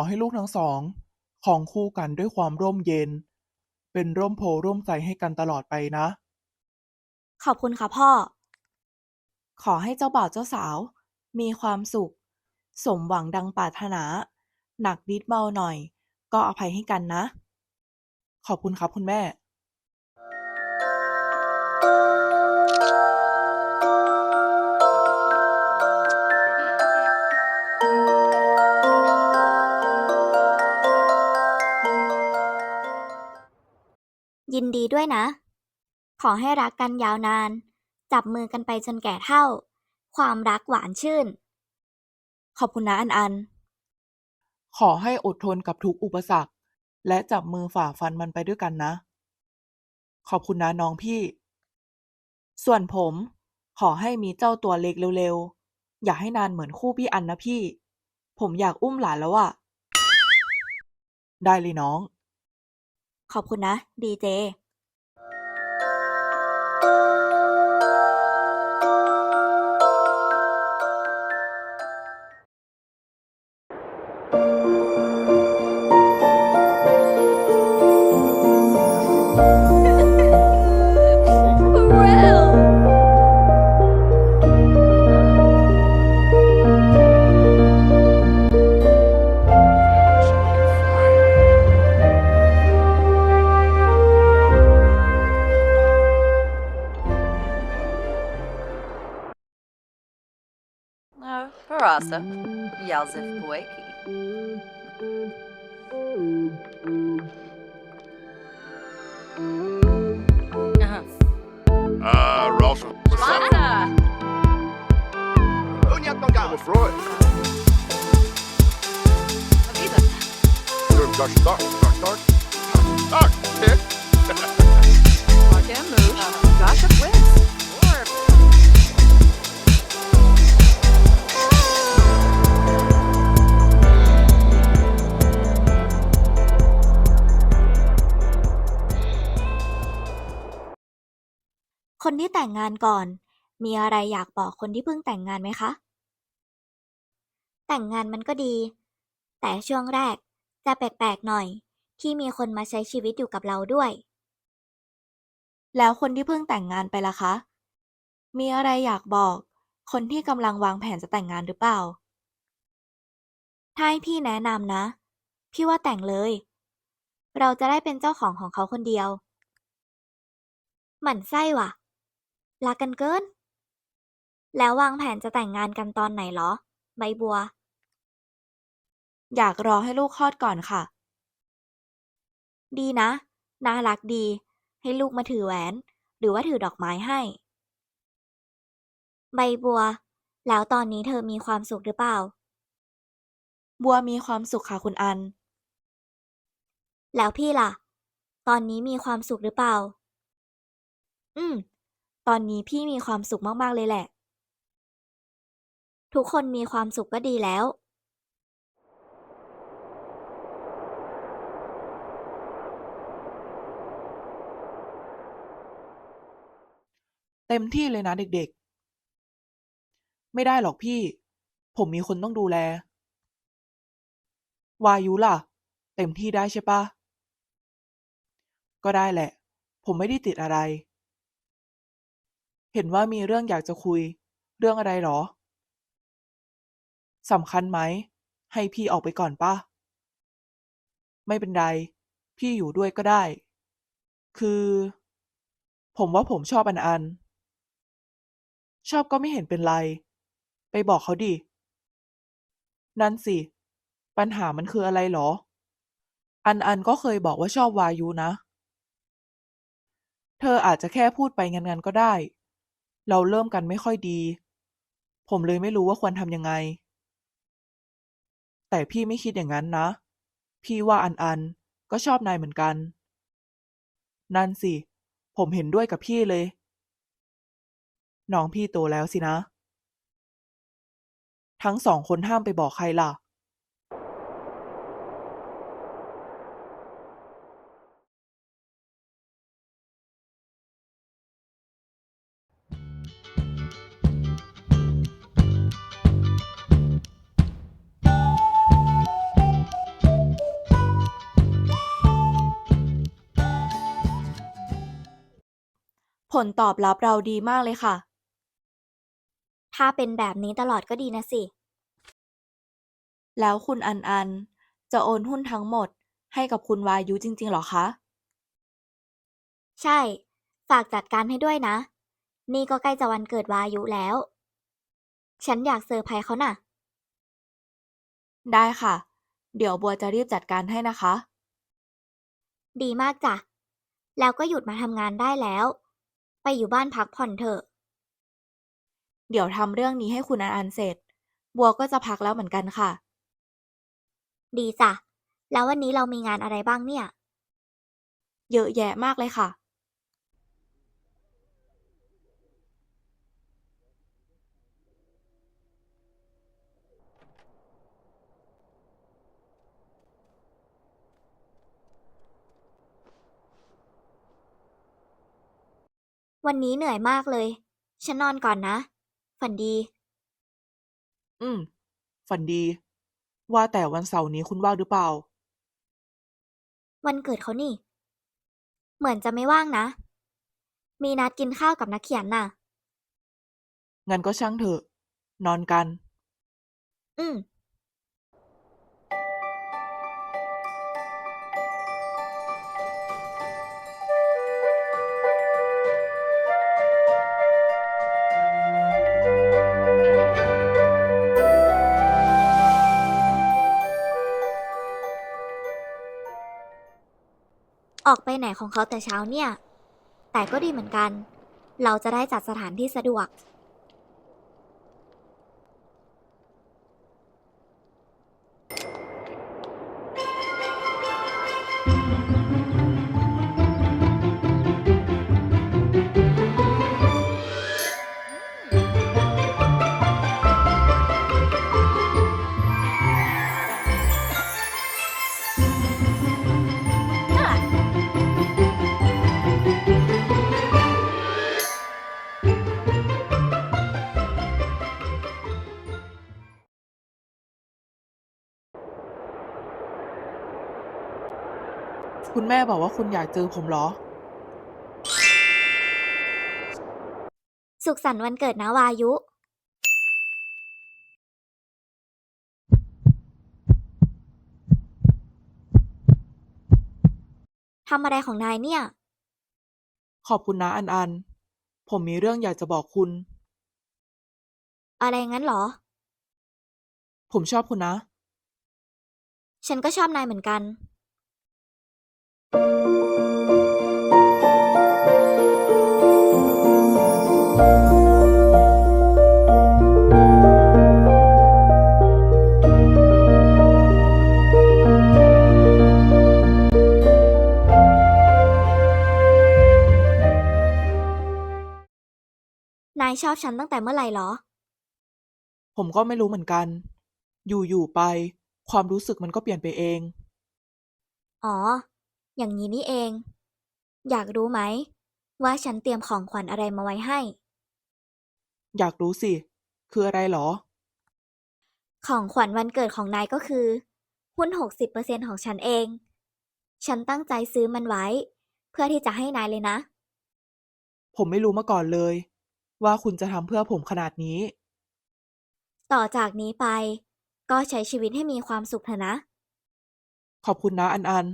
ขอให้ลูกทั้งสองของคู่กันด้วยความร่มเย็น เป็นร่มโพร่มใจให้กันตลอดไปนะ ขอบคุณค่ะพ่อ ขอให้เจ้าบ่าวเจ้าสาว มีความสุข สมหวังดังปรารถนา หนักนิดเบาหน่อย ก็อภัยให้กันนะ ขอบคุณครับคุณแม่ ดีด้วยนะ ขอให้รักกันยาวนาน จับมือกันไปจนแก่เฒ่า ความรักหวานชื่น ขอบคุณนะอันอัน ขอให้อดทนกับทุกอุปสรรค และจับมือฝ่าฟันมันไปด้วยกันนะ ขอบคุณนะน้องพี่ ส่วนผม ขอให้มีเจ้าตัวเล็กเร็วๆ อย่าให้นานเหมือนคู่พี่อันนะพี่ ผมอยากอุ้มหลานแล้วอะได้เลยน้อง ขอบคุณนะ ดีเจ Josh Stark. Stark, Stark. Stark. Kid. Martin Moosh. Gossip Wins. Or คนที่แต่งงานก่อน มีอะไรอยากบอกคนที่เพิ่งแต่งงานไหมคะ แต่งงานมันก็ดี แต่ช่วงแรก จะแปลกๆหน่อย ที่มีคนมาใช้ชีวิตอยู่กับเราด้วย แล้วคนที่เพิ่งแต่งงานไปล่ะคะ มีอะไรอยากบอก คนที่กำลังวางแผนจะแต่งงานหรือเปล่า ถ้าให้พี่แนะนำนะ พี่ว่าแต่งเลย เราจะได้เป็นเจ้าของของเขาคนเดียว หมั่นไส้ว่ะรักกันเกิน แล้ววางแผนจะแต่งงานกันตอนไหนเหรอ ใบบัว อยากรอให้ลูกคลอดก่อนค่ะ ดีนะ น่ารักดี ให้ลูกมาถือแหวน หรือว่าถือดอกไม้ให้ ใบบัว แล้วตอนนี้เธอมีความสุขหรือเปล่า บัวมีความสุขค่ะคุณอัน แล้วพี่ล่ะ ตอนนี้มีความสุขหรือเปล่า อืม ตอนนี้พี่มีความสุขมากๆเลยแหละ ทุกคนมีความสุขก็ดีแล้ว เต็มที่เลยนะเด็ก ๆ ไม่ได้หรอกพี่ ผมมีคนต้องดูแล วายุล่ะ เต็มที่ได้ใช่ปะก็ได้แหละ ผมไม่ได้ติดอะไร เห็นว่ามีเรื่องอยากจะคุย เรื่องอะไรหรอสำคัญไหม ให้พี่ออกไปก่อนปะไม่เป็นไร พี่อยู่ด้วยก็ได้ คือ ผมว่าผมชอบอันอัน ชอบก็ไม่เห็นเป็นไร ไปบอกเขาดิ นั่นสิ ปัญหามันคืออะไรหรอ อันอันก็เคยบอกว่าชอบวายุนะ เธออาจจะแค่พูดไปงันๆก็ได้ เราเริ่มกันไม่ค่อยดี ผมเลยไม่รู้ว่าควรทำยังไง แต่พี่ไม่คิดอย่างนั้นนะ พี่ว่าอันอันก็ชอบนายเหมือนกัน นั่นสิ ผมเห็นด้วยกับพี่เลย น้องพี่โตแล้วสินะ ทั้งสองคนห้ามไปบอกใครล่ะผลตอบรับเราดีมากเลยค่ะ ถ้าเป็นแบบนี้ตลอดก็ดีนะสิ แล้วคุณอันอัน จะโอนหุ้นทั้งหมดให้กับคุณวายุจริง ๆ หรอคะ ใช่ ฝากจัดการให้ด้วยนะ นี่ก็ใกล้จะวันเกิดวายุแล้ว ฉันอยากเซอร์ไพรส์เขาน่ะ ได้ค่ะ เดี๋ยวบัวจะรีบจัดการให้นะคะ ดีมากจ้ะ แล้วก็หยุดมาทำงานได้แล้ว ไปอยู่บ้านพักผ่อนเถอะ เดี๋ยวทำเรื่องนี้ให้คุณอันอันเสร็จ บัวก็จะพักแล้วเหมือนกันค่ะ ดีจ้ะ แล้ววันนี้เรามีงานอะไรบ้างเนี่ย เยอะแยะมากเลยค่ะ วันนี้เหนื่อยมากเลย ฉันนอนก่อนนะ ฝันดี อืม ฝันดี ว่าแต่วันเสาร์นี้คุณว่างหรือเปล่า วันเกิดเขานี่ เหมือนจะไม่ว่างนะ มีนัดกินข้าวกับนักเขียนน่ะ งั้นก็ช่างเถอะ นอนกัน อืม ออกไปไหนของเขาแต่เช้าเนี่ย แต่ก็ดีเหมือนกัน เราจะได้จัดสถานที่สะดวก คุณแม่บอกว่าคุณอยากเจอผมเหรอ สุขสันต์วันเกิดนะวายุ ทำอะไรของนายเนี่ย ขอบคุณนะอันอัน ผมมีเรื่องอยากจะบอกคุณ อะไรงั้นเหรอ ผมชอบคุณนะ ฉันก็ชอบนายเหมือนกัน นายชอบฉันตั้งแต่เมื่อไหร่เหรอ ผมก็ไม่รู้เหมือนกัน อยู่ ๆ ไป ความรู้สึกมันก็เปลี่ยนไปเอง อ๋อ อย่างนี้นี่เอง อยากรู้ไหม ว่าฉันเตรียมของขวัญอะไรมาไว้ให้ อยากรู้สิ คืออะไรเหรอ ของขวัญวันเกิดของนายก็คือ หุ้น 60%ของฉันเอง ฉันตั้งใจซื้อมันไว้ เพื่อที่จะให้นายเลยนะ ผมไม่รู้มาก่อนเลย ว่าคุณจะทำเพื่อผมขนาดนี้ ต่อจากนี้ไป ก็ใช้ชีวิตให้มีความสุขเถอะนะ ขอบคุณนะอันอัน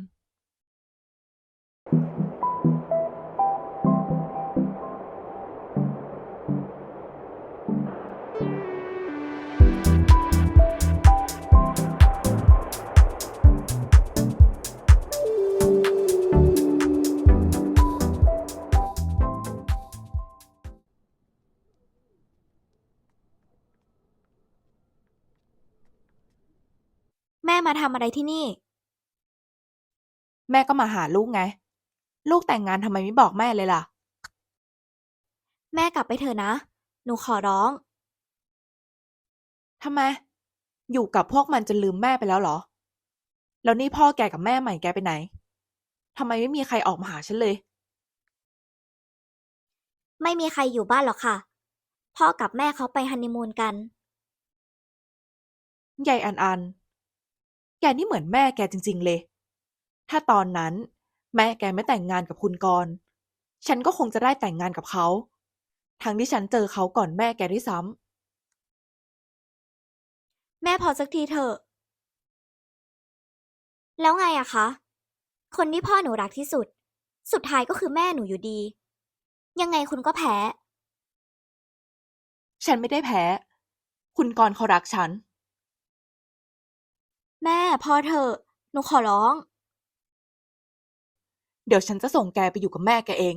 แม่มาทำอะไรที่นี่ แม่ก็มาหาลูกไง ลูกแต่งงานทำไมไม่บอกแม่เลยล่ะ แม่กลับไปเถอะนะ หนูขอร้อง ทำไม อยู่กับพวกมันจนลืมแม่ไปแล้วเหรอ แล้วนี่พ่อแกกับแม่ใหม่แกไปไหน ทำไมไม่มีใครออกมาหาฉันเลย ไม่มีใครอยู่บ้านหรอกค่ะ พ่อกับแม่เขาไปฮันนีมูนกันใหญ่อันอัน แกนี่เหมือนแม่แกจริง ๆ เลย ถ้าตอนนั้น แม่แกไม่แต่งงานกับคุณกรณ์ฉันก็คงจะได้แต่งงานกับเขา ทั้งที่ฉันเจอเขาก่อนแม่แกด้วยซ้แม่พอสักทีเถอะ แล้วไงอะคะ คนที่พ่อหนูรักที่สุด สุดท้ายก็คือแม่หนูอยู่ดี ยังไงคุณก็แพ้ำฉันไม่ได้แพ้ คุณกรณ์เขารักฉัน แม่พอเถอะ หนูขอร้อง เดี๋ยวฉันจะส่งแกไปอยู่กับแม่แกเอง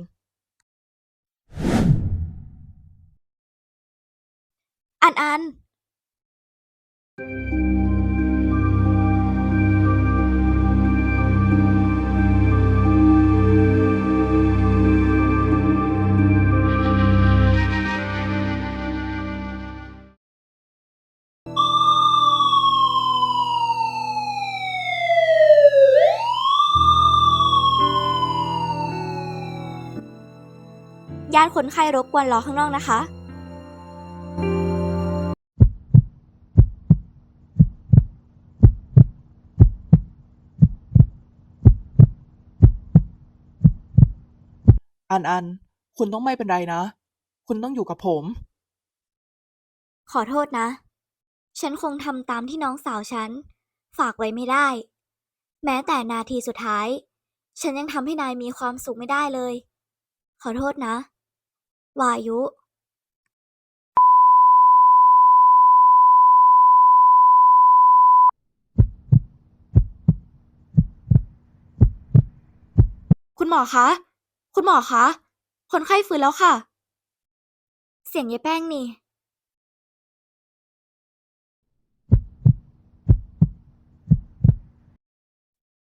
อันอัน ญาติคนไข้รบกวนรอข้างนอกนะคะ อันอัน คุณต้องไม่เป็นไรนะ คุณต้องอยู่กับผม ขอโทษนะ ฉันคงทำตามที่น้องสาวฉัน ฝากไว้ไม่ได้ แม้แต่นาทีสุดท้าย ฉันยังทำให้นายมีความสุขไม่ได้เลย ขอโทษนะ วายุคุณหมอคะ คุณหมอคะ คนไข้ฟื้นแล้วค่ะ เสียงยายแป้งนี่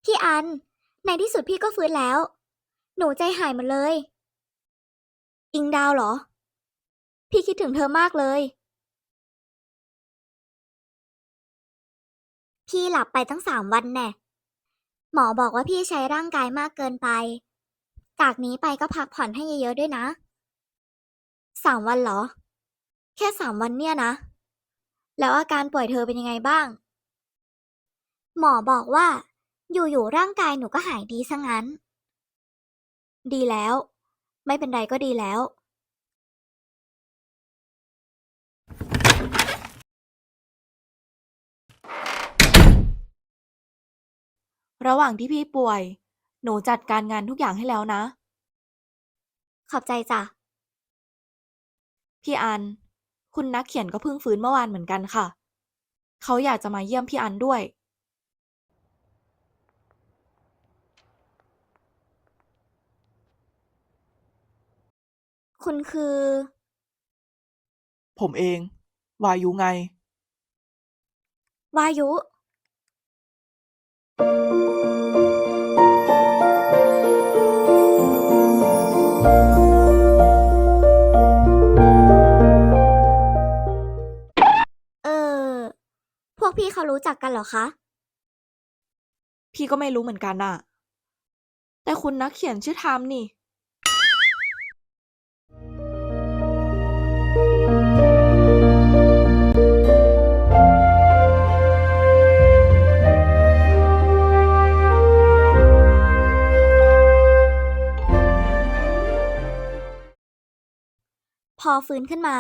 พี่อัน ในที่สุดพี่ก็ฟื้นแล้ว หนูใจหายหมดเลย อิงดาวเหรอ พี่คิดถึงเธอมากเลย พี่หลับไปตั้งสามวันแน่ หมอบอกว่าพี่ใช้ร่างกายมากเกินไป จากนี้ไปก็พักผ่อนให้เยอะๆด้วยนะ สามวันเหรอ แค่สามวันเนี่ยนะ แล้วอาการป่วยเธอเป็นยังไงบ้าง หมอบอกว่า อยู่ๆร่างกายหนูก็หายดีซะงั้น ดีแล้ว ไม่เป็นไรก็ดีแล้วระหว่างที่พี่ป่วย หนูจัดการงานทุกอย่างให้แล้วนะ ขอบใจจ้ะ พี่อัน คุณนักเขียนก็เพิ่งฟื้นเมื่อวานเหมือนกันค่ะ เขาอยากจะมาเยี่ยมพี่อันด้วย คุณคือ ผมเอง วายุไง วายุ เออ พวกพี่เขารู้จักกันเหรอคะ พี่ก็ไม่รู้เหมือนกันน่ะ แต่คุณนักเขียนชื่อไทามนี่ อฟื้นขึ้นมา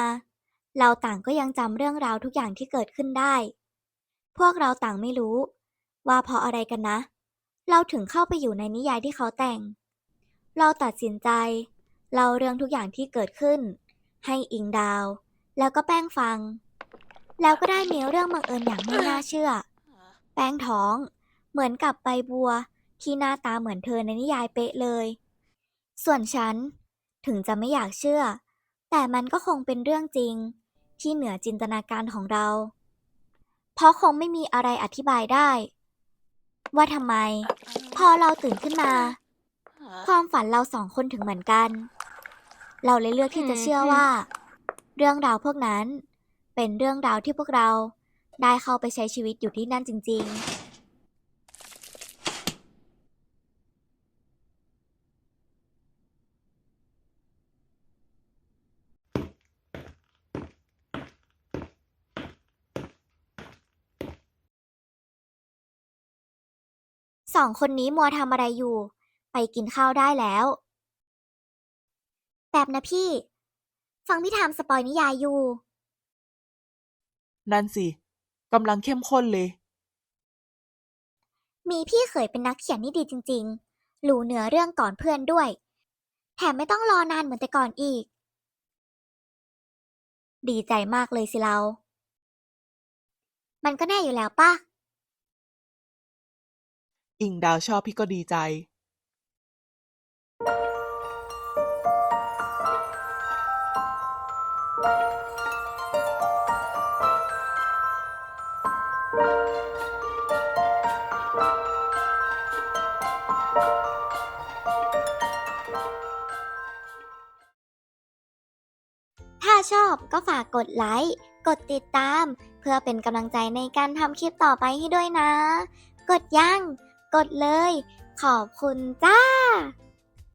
เราต่างก็ยังจำเรื่องราวทุกอย่างที่เกิดขึ้นได้ พวกเราต่างไม่รู้ ว่าเพราะอะไรกันนะ เราถึงเข้าไปอยู่ในนิยายที่เขาแต่ง เราตัดสินใจเล่าเรื่องทุกอย่างที่เกิดขึ้น ให้อิงดาว แล้วก็แป้งฟัง แล้วก็ได้มีเรื่องบังเอิญอย่างไม่น่าเชื่อ แป้งท้อง เหมือนกับใบบัว ที่หน้าตาเหมือนเธอในนิยายเป๊ะเลย ส่วนฉัน ถึงจะไม่อยากเชื่อ แต่มันก็คงเป็นเรื่องจริง ที่เหนือจินตนาการของเรา เพราะคงไม่มีอะไรอธิบายได้ ว่าทำไม พอเราตื่นขึ้นมา ความฝันเราสองคนถึงเหมือนกัน เราเลยเลือกที่จะเชื่อว่า เรื่องราวพวกนั้น เป็นเรื่องราวที่พวกเราได้เข้าไปใช้ชีวิตอยู่ที่นั่นจริง ๆ สองคนนี้มัวทำอะไรอยู่ ไปกินข้าวได้แล้ว แบบนะพี่ ฟังพี่ทามสปอยนิยายอยู่ นั่นสิกำลังเข้มข้นเลย มีพี่เขยเป็นนักเขียนนี่ดีจริงๆ รู้เนื้อเรื่องก่อนเพื่อนด้วย แถมไม่ต้องรอนานเหมือนแต่ก่อนอีก ดีใจมากเลยสิเรา มันก็แน่อยู่แล้วป่ะ อิงดาวชอบพี่ก็ดีใจถ้าชอบก็ฝากกดไลค์ กดติดตาม เพื่อเป็นกำลังใจในการทำคลิปต่อไปให้ด้วยนะ กดยัง กดเลย ขอบคุณจ้า